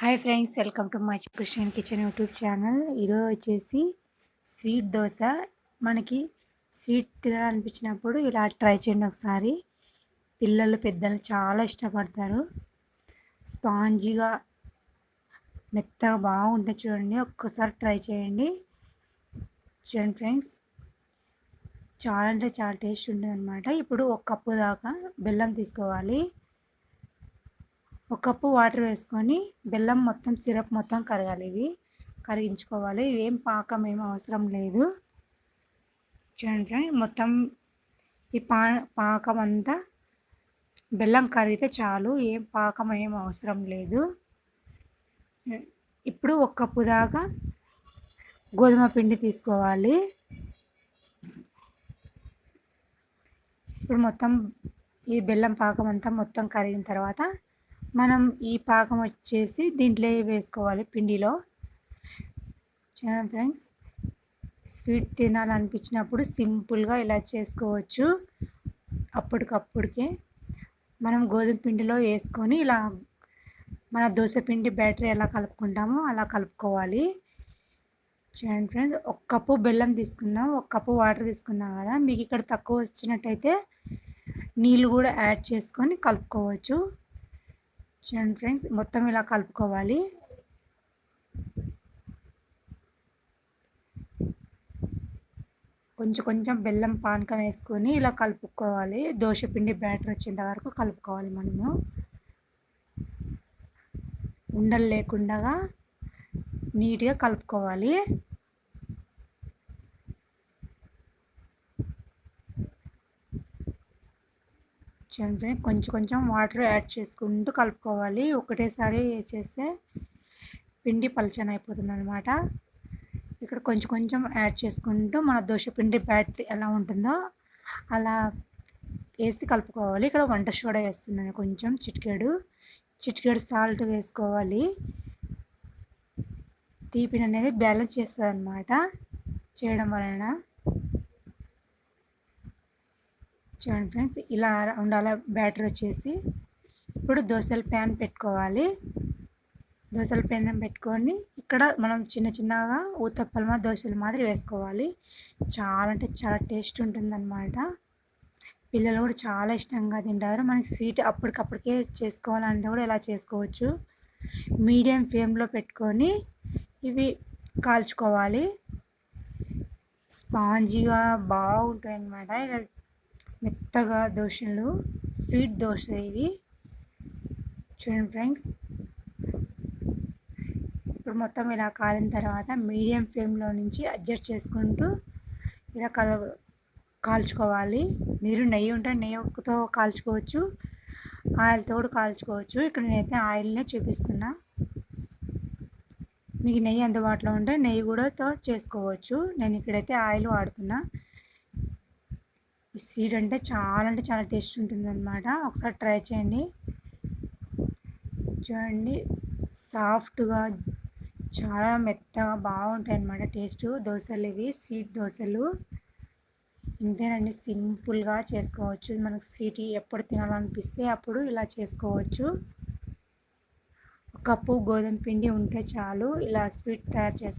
Hi friends welcome to my Christian kitchen YouTube channel ఈరోజు వచ్చేసి sweet dosa. మనకి sweet తినాలనిపించినప్పుడు ఇలా ట్రై చేయండి ఒకసారి. పిల్లలు పెద్దలు చాలా ఇష్టపడతారు. స్పాంజీగా మెత్తగా బాగుంటుంది చూడండి ఒక్కసారి ట్రై చేయండి. చూడండి ఫ్రెండ్స్ చాలా అంటే చాలా టేస్ట్ ఉంటుంది అనమాట ఇప్పుడు ఒక కప్పు దాకా బెల్లం తీసుకోవాలి. ఒక కప్పు వాటర్ వేసుకొని బెల్లం మొత్తం సిరప్ మొత్తం కరగాలి. ఇది కరిగించుకోవాలి. ఇదేం పాకం ఏం అవసరం లేదు. చూడండి మొత్తం ఈ పా పాకం అంతా బెల్లం కరిగితే చాలు. ఏం పాకం ఏం అవసరం లేదు. ఇప్పుడు ఒక కప్పు దాకా గోధుమ పిండి తీసుకోవాలి. ఇప్పుడు మొత్తం ఈ బెల్లం పాకం అంతా మొత్తం కరిగిన తర్వాత మనం ఈ పాకం వచ్చేసి దీంట్లో వేసుకోవాలి పిండిలో. చూడండి ఫ్రెండ్స్ స్వీట్ తినాలనిపించినప్పుడు సింపుల్గా ఇలా చేసుకోవచ్చు. అప్పటికప్పుడికే మనం గోధుమ పిండిలో వేసుకొని ఇలా మన దోశ పిండి బ్యాటరీ ఎలా కలుపుకుంటామో అలా కలుపుకోవాలి. చూడండి ఫ్రెండ్స్ ఒక కప్పు బెల్లం తీసుకున్నాం ఒక కప్పు వాటర్ తీసుకున్నాం కదా మీకు ఇక్కడ తక్కువ వచ్చినట్టయితే నీళ్ళు కూడా యాడ్ చేసుకొని కలుపుకోవచ్చు. చూడండి ఫ్రెండ్స్ మొత్తం ఇలా కలుపుకోవాలి. కొంచెం కొంచెం బెల్లం పానకం వేసుకొని ఇలా కలుపుకోవాలి. దోశ పిండి బ్యాటర్ వచ్చేంత వరకు కలుపుకోవాలి మనము. ఉండలు లేకుండా నీట్గా కలుపుకోవాలి. కొంచెం కొంచెం వాటర్ యాడ్ చేసుకుంటూ కలుపుకోవాలి. ఒకటేసారి వేసేస్తే పిండి పలచన అయిపోతుంది అనమాట ఇక్కడ కొంచెం కొంచెం యాడ్ చేసుకుంటూ మన దోశ పిండి బ్యాటరీ ఎలా ఉంటుందో అలా వేసి కలుపుకోవాలి. ఇక్కడ వంట సోడా వేస్తున్నాను కొంచెం చిటికెడు. చిటికెడు సాల్ట్ వేసుకోవాలి. తీపిని అనేది బ్యాలెన్స్ చేస్తుంది అనమాట చేయడం వలన. చూడండి ఫ్రెండ్స్ ఇలా ఉండాలి? బ్యాటర్ వచ్చేసి ఇప్పుడు దోశల ప్యాన్ పెట్టుకోవాలి. దోశల ప్యాన్ పెట్టుకొని ఇక్కడ మనం చిన్న చిన్నగా ఊతప్పలమ దోశల మాదిరి వేసుకోవాలి. చాలా అంటే చాలా టేస్ట్ ఉంటుందన్నమాట. పిల్లలు కూడా చాలా ఇష్టంగా తింటారు. మనకి స్వీట్ అప్పటికప్పటికే చేసుకోవాలంటే కూడా ఇలా చేసుకోవచ్చు. మీడియం ఫ్లేమ్లో పెట్టుకొని ఇవి కాల్చుకోవాలి. స్పాంజీగా బాగుంటాయి అన్నమాట ఇలా మెత్తగా దోశలు స్వీట్ దోశ ఇవి. చూడండి ఫ్రెండ్స్. ఇప్పుడు మొత్తం ఇలా కాలిన తర్వాత మీడియం ఫ్లేమ్లో నుంచి అడ్జస్ట్ చేసుకుంటూ ఇలా కల కాల్చుకోవాలి. మీరు నెయ్యి ఉంటే నెయ్యితో కాల్చుకోవచ్చు. ఆయిల్తో కూడా కాల్చుకోవచ్చు. ఇక్కడ నేనైతే ఆయిల్నే చూపిస్తున్నా. మీకు నెయ్యి అందుబాటులో ఉంటే నెయ్యి కూడా చేసుకోవచ్చు. నేను ఇక్కడైతే ఆయిల్ వాడుతున్నా. ఈ స్వీట్ అంటే చాలా అంటే చాలా టేస్ట్ ఉంటుంది అనమాట ఒకసారి ట్రై చేయండి. చూడండి సాఫ్ట్గా చాలా మెత్తగా బాగుంటాయి అన్నమాట టేస్ట్. దోశలు ఇవి స్వీట్ దోశలు. ఇంతేనండి సింపుల్గా చేసుకోవచ్చు. మనకు స్వీట్ ఎప్పుడు తినాలనిపిస్తే అప్పుడు ఇలా చేసుకోవచ్చు. ఒక కప్పు గోధుమ పిండి ఉంటే చాలు. ఇలా స్వీట్ తయారు చేసుకో